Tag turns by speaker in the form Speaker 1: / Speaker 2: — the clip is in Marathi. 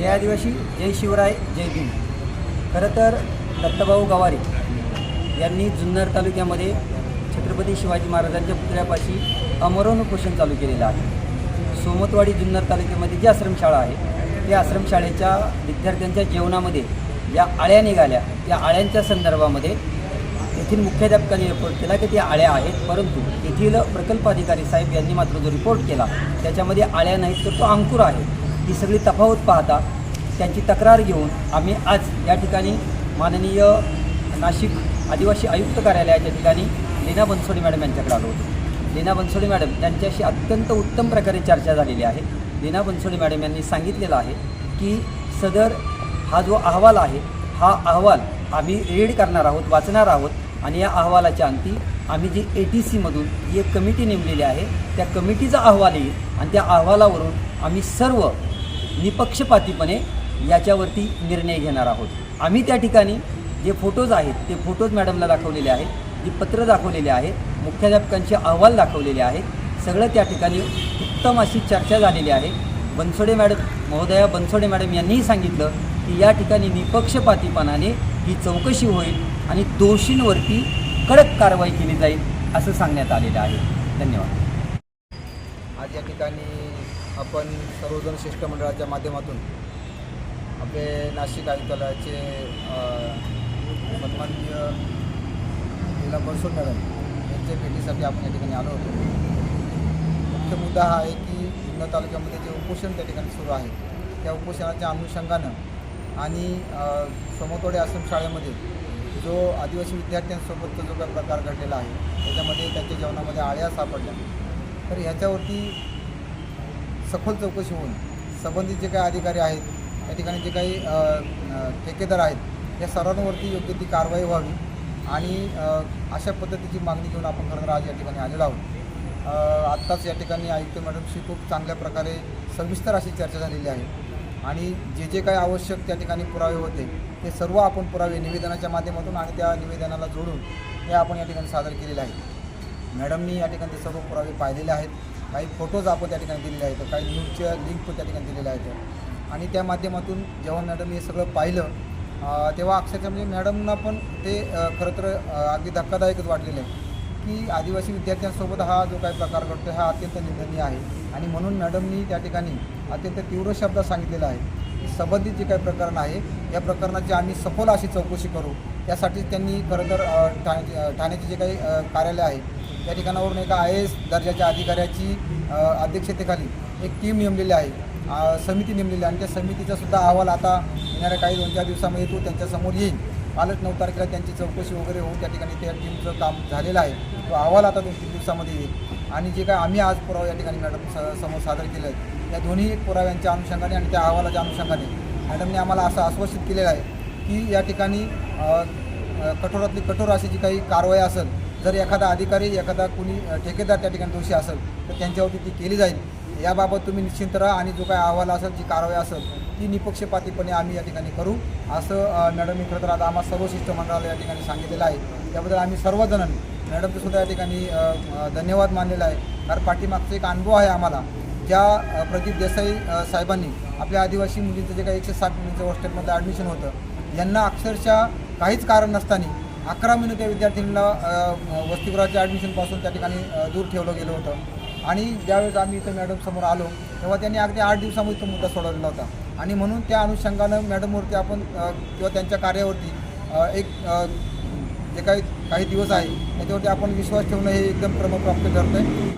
Speaker 1: जय आदिवासी जय शिवराय जय भीम. खरं तर दत्तभाऊ गवारे यांनी जुन्नर तालुक्यामध्ये छत्रपती शिवाजी महाराजांच्या पुतळ्यापाशी अमरण उपोषण चालू केलेलं आहे. सोमतवाडी जुन्नर तालुक्यामध्ये जी आश्रमशाळा आहे त्या आश्रमशाळेच्या विद्यार्थ्यांच्या जेवणामध्ये ज्या आळ्या निघाल्या. त्या आळ्यांच्या संदर्भामध्ये येथील मुख्याध्यापकांनी रिपोर्ट केला की त्या आळ्या आहेत परंतु येथील प्रकल्प अधिकारी साहेब यांनी मात्र जो रिपोर्ट केला त्याच्यामध्ये आळ्या नाहीत तर तो अंकुर आहे. ही सगळी तफावत पाहता त्यांची तक्रार घेऊन आम्ही आज या ठिकाणी माननीय नाशिक आदिवासी आयुक्त कार्यालयाच्या ठिकाणी लीना बनसोडे मॅडम यांच्याकडे आलो होतो. लीना बनसोडे मॅडम यांच्याशी अत्यंत उत्तम प्रकारे चर्चा झालेली आहे. लीना बनसोडे मॅडम यांनी सांगितलेलं आहे की सदर हा जो अहवाल आहे हा अहवाल आम्ही रीड करणार आहोत वाचणार आहोत आणि या अहवालाच्या अंती आम्ही जी ए टी सीमधून जी एक कमिटी नेमलेली आहे त्या कमिटीचा अहवाल येईल आणि त्या अहवालावरून आम्ही सर्व निपक्षपातीपणे याच्यावरती निर्णय घेणार आहोत. आम्ही त्या ठिकाणी जे फोटोज आहेत ते फोटोज मॅडमला दाखवलेले आहेत जी पत्र दाखवलेले आहेत मुख्याध्यापकांचे अहवाल दाखवलेले आहेत सगळं त्या ठिकाणी उत्तम अशी चर्चा झालेली आहे. बनसोडे मॅडम महोदया बनसोडे मॅडम यांनीही सांगितलं की या ठिकाणी निपक्षपातीपणाने ही चौकशी होईल आणि दोषींवरती कडक कारवाई केली जाईल असं सांगण्यात आलेलं आहे. धन्यवाद.
Speaker 2: आज या ठिकाणी आपण सर्वजण शिष्टमंडळाच्या माध्यमातून आपले नाशिक आयुक्तालयाचे सन्माननीय जिल्हा बनसोड मॅडम यांच्या भेटीसाठी आपण या ठिकाणी आलो होतो. मुख्य मुद्दा हा आहे की जुन्नर तालुक्यामध्ये जे उपोषण त्या ठिकाणी सुरू आहे त्या उपोषणाच्या अनुषंगानं आणि समतोडे आश्रम शाळेमध्ये जो आदिवासी विद्यार्थ्यांसोबतचा जो काही प्रकार घडलेला आहे त्याच्यामध्ये त्यांच्या जेवणामध्ये आळ्या सापडल्या. तर ह्याच्यावरती सखोल चौकशी होऊन संबंधित जे काही अधिकारी आहेत त्या ठिकाणी जे काही ठेकेदार आहेत या सर्वांवरती योग्य ती कारवाई व्हावी आणि अशा पद्धतीची मागणी घेऊन आपण खरं तर आज या ठिकाणी आलेलो आहोत. आत्ताच या ठिकाणी आयुक्त मॅडमशी खूप चांगल्या प्रकारे सविस्तर अशी चर्चा झालेली आहे आणि जे जे काही आवश्यक त्या ठिकाणी पुरावे होते ते सर्व आपण पुरावे निवेदनाच्या माध्यमातून आणि त्या निवेदनाला जोडून हे आपण या ठिकाणी सादर केलेले आहे मॅडमनी या ठिकाणी सर्व पुरावे पाहिलेले आहेत. काही फोटोज आपण त्या ठिकाणी दिलेले आहेत काही न्यूजच्या लिंक पण त्या ठिकाणी दिलेल्या आहेत. आणि त्या माध्यमातून जेव्हा मॅडम हे सगळं पाहिलं तेव्हा अक्षरशः म्हणजे मॅडमना पण ते खरं तर अगदी धक्कादायकच वाटलेलं आहे की आदिवासी विद्यार्थ्यांसोबत हा जो काही प्रकार घडतो हा अत्यंत निंदनीय आहे. आणि म्हणून मॅडमनी त्या ठिकाणी अत्यंत तीव्र शब्दात सांगितलेलं आहे की संबंधित जे काही प्रकरण आहे या प्रकरणाची आम्ही सखोल अशी चौकशी करू. त्यासाठी त्यांनी खरं तर अ, ठाण्याचे जे काही कार्यालय आहे या ठिकाणावरून एका आय एस दर्जाच्या अधिकाऱ्याची अध्यक्षतेखाली एक टीम नेमलेली आहे. समिती नेमलेली आहे. आणि त्या समितीचा सुद्धा अहवाल आता येणाऱ्या काही दोन चार दिवसामध्ये तो त्यांच्यासमोर येईल. पालक नऊ तारखेला त्यांची चौकशी वगैरे होऊन त्या ठिकाणी त्या टीमचं काम झालेलं आहे. तो अहवाल आता दोन तीन दिवसामध्ये येईल. आणि जे काय आम्ही आज पुरावा या ठिकाणी मॅडम स- समोर सादर केले आहेत या दोन्ही पुराव्यांच्या अनुषंगाने आणि त्या अहवालाच्या अनुषंगाने मॅडमने आम्हाला असं आश्वासित केलेलं आहे की या ठिकाणी कठोरातली कठोर अशी जी काही कारवाई असेल जर एखादा अधिकारी एखादा कुणी ठेकेदार त्या ठिकाणी दोषी असेल तर त्यांच्यावरती ती केली जाईल. याबाबत तुम्ही निश्चिंत राहा आणि जो काही अहवाल असेल जी कारवाई असेल ती निपक्षपातीपणे आम्ही या ठिकाणी करू. असं मॅडम मॅडमनी खरं तर आता आम्हा सर्व शिष्टमंडळाला या ठिकाणी सांगितलेलं आहे. त्याबद्दल आम्ही सर्वजणांनी मॅडमचं सुद्धा या ठिकाणी धन्यवाद मानलेला आहे. कारण पाठीमागचा एक अनुभव आहे आम्हाला ज्या प्रदीप देसाई साहेबांनी आपल्या आदिवासी मुलींचं जे काही एकशे साठ मुलींचं हॉस्टेलमध्ये ॲडमिशन होतं यांना अक्षरशः काहीच कारण नसताना अकरा महिने त्या विद्यार्थ्यांना वसतिगृहाच्या ॲडमिशनपासून त्या ठिकाणी दूर ठेवलं गेलं होतं. आणि ज्यावेळेस आम्ही इथं मॅडम समोर आलो तेव्हा त्यांनी अगदी आठ दिवसामध्ये तो मुद्दा सोडवलेला होता. आणि म्हणून त्या अनुषंगानं मॅडमवरती आपण किंवा त्यांच्या कार्यावरती एक जे काही काही दिवस आहे त्याच्यावरती आपण विश्वास ठेवणं हे एकदम क्रमप्राप्त ठरतं आहे